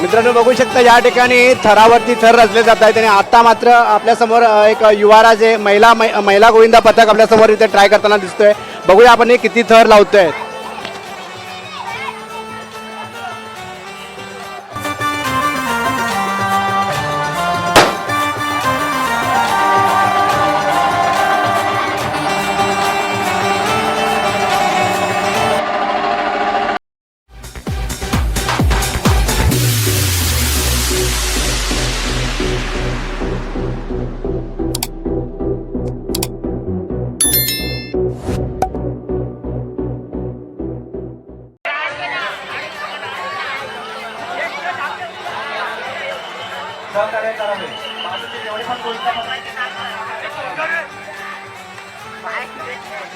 मित्रांनो बघू शकता या ठिकाणी थरावरती थर रचले जात आहेत आणि आता मात्र आपल्यासमोर एक युवाराज आहे महिला मै- महिला गोविंदा पथक आपल्यासमोर इथे ट्राय करताना दिसतोय. बघूया आपण हे किती थर लावतोय.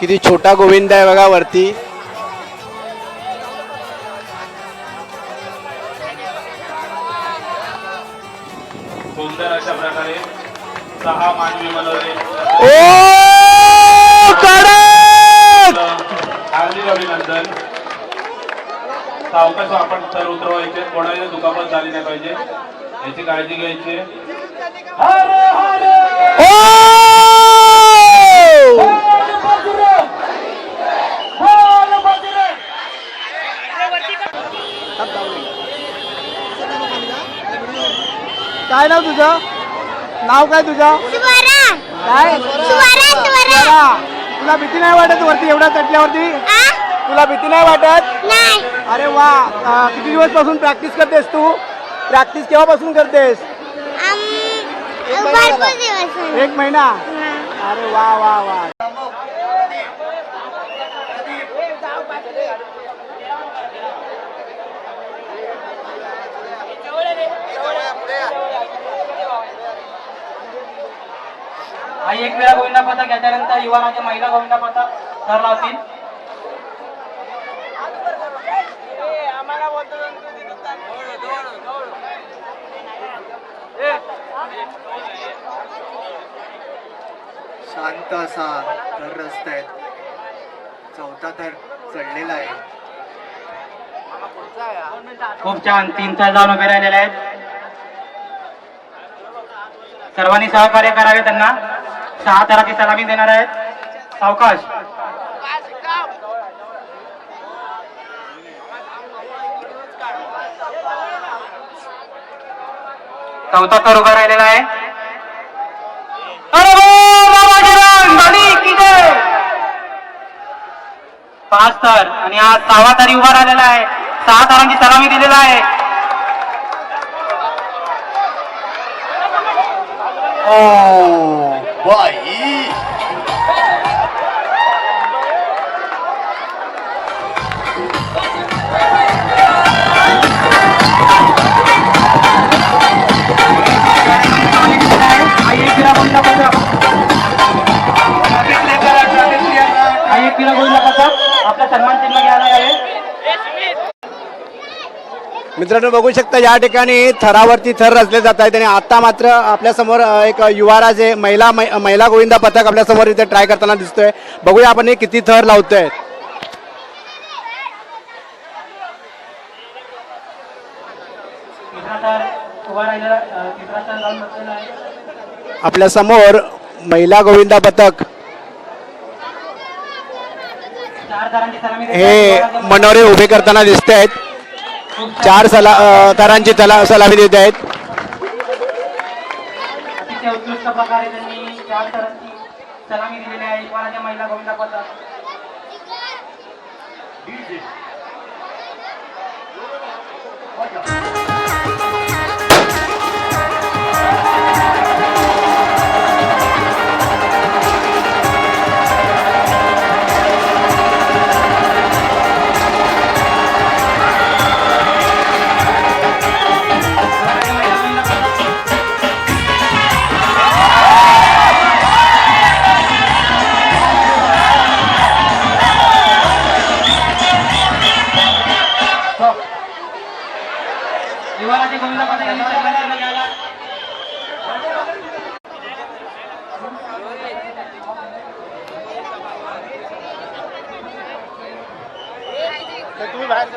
किती छोटा गोविंद आहे बघा वरती. सुंदर अशा प्रकारे सहा मानवी मनोरे ओ कडक! हार्दिक अभिनंदन. सावकाश आपण तर उतरवायचे कोणाला दुखापत झाली नाही पाहिजे. याची काळजी घ्यायची तुझं? नाव काय तुझं? स्वरा. काय? स्वरा स्वरा. स्वरा. तुला भीती नाही वाटत वरती एवढ्या चटल्यावरती? तुला भीती नाही वाटत? नाही. अरे वा. अं, किती दिवसपासून प्रॅक्टिस करतेस तू? प्रॅक्टिस केव्हापासून करतेस? झाले. एक महिना. अरे वा वा वा. आई एक वेळा गोविंदा पथक याच्यानंतर युवा राज्य महिला गोविंदा पथक थर लावतील शांत असा तर रस्ता आहे चौथा तर चढलेला आहे. खूप छान तीन थर जाऊन उभे राहिलेले आहेत. सर्वांनी सहकार्य करावे त्यांना. सहा थराची सलामी देणार आहेत. सावकाश चौथा तर उभा राहिलेला आहे. पाच तर आणि आज सहावा तारी उभा राहिलेला आहे. सहा तारांची सलामी दिलेला आहे. ओ. बाई आपला सन्मान चिन्ह घ्यायला यावे मित्रांनो बघू शकता या ठिकाणी थरावरती थर रचले जात आहेत आणि आता मात्र आपल्यासमोर एक युवाराज आहे महिला महिला गोविंदा पथक आपल्यासमोर इथे ट्राय करताना दिसतोय बघूया आपण हे किती थर लावतोय आपल्यासमोर महिला गोविंदा पथक हे. मनोरे उभे करताना दिसत आहेत. चार सला तरांची तला सलामी देत आहेत. त्यांनी चार तरांची दिलेली आहे. महिला भूमी दाखवतात بعد